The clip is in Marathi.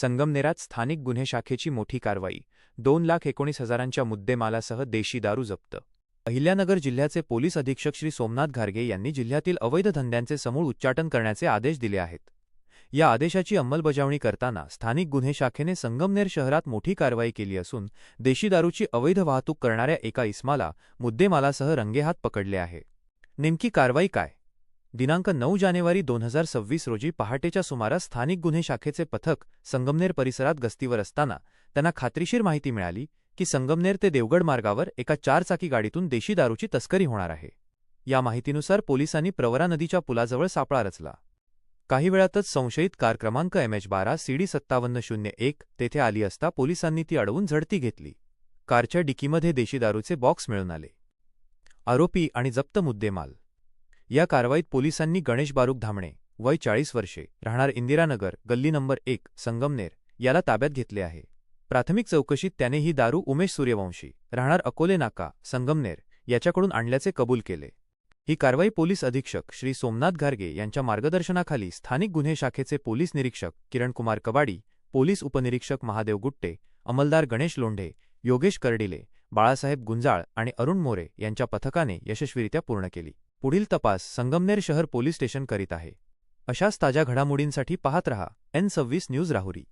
संगमनेरात स्थानिक गुन्हे शाखेची मोठी कारवाई दोन लाख एकोणीस हजारांच्या मुद्देमालासह देशी दारू जप्त. अहिल्यानगर जिल्ह्याचे पोलीस अधीक्षक श्री सोमनाथ घारगे यांनी जिल्ह्यातील अवैध धंद्यांचे समूळ उच्चाटन करण्याचे आदेश दिले आहेत. या आदेशाची अंमलबजावणी करताना स्थानिक गुन्हे शाखेने संगमनेर शहरात मोठी कारवाई केली असून देशी दारूची अवैध वाहतूक करणाऱ्या एका इस्माला मुद्देमालासह रंगेहात पकडले आहे. नेमकी कारवाई काय? दिनांक नऊ जानेवारी दोन हजार सव्वीस रोजी पहाटेच्या सुमारास स्थानिक गुन्हे शाखेचे पथक संगमनेर परिसरात गस्तीवर असताना त्यांना खात्रीशीर माहिती मिळाली की संगमनेर ते देवगड मार्गावर एका चारचाकी गाडीतून देशी दारूची तस्करी होणार आहे. या माहितीनुसार पोलिसांनी प्रवरा नदीच्या पुलाजवळ सापळा रचला. काही वेळातच संशयित कार क्रमांक एम एच बारा सीडी सत्तावन्न शून्य एक तेथे आली असता पोलिसांनी ती अडवून झडती घेतली. कारच्या डिकीमध्ये देशी दारूचे बॉक्स मिळून आले. आरोपी आणि जप्त मुद्देमाल या कारवाईत पोलिसांनी गणेश बारूक धामणे वय चाळीस वर्षे राहणार इंदिरानगर गल्ली नंबर एक संगमनेर याला ताब्यात घेतले आहे. प्राथमिक चौकशीत त्याने ही दारू उमेश सूर्यवंशी राहणार अकोले नाका संगमनेर याच्याकडून आणल्याचे कबूल केले. ही कारवाई पोलीस अधीक्षक श्री सोमनाथ घारगे यांच्या मार्गदर्शनाखाली स्थानिक गुन्हे शाखेचे पोलीस निरीक्षक किरणकुमार कबाडी पोलीस उपनिरीक्षक महादेव गुट्टे अंमलदार गणेश लोंढे योगेश कर्डिले बाळासाहेब गुंजाळ आणि अरुण मोरे यांच्या पथकाने यशस्वीरित्या पूर्ण केली. पुढील तपास संगमनेर शहर पोलीस स्टेशन करीत आहे. अशाच ताज्या घडामोडींसाठी पाहत रहा एन सव्वीस न्यूज राहुरी.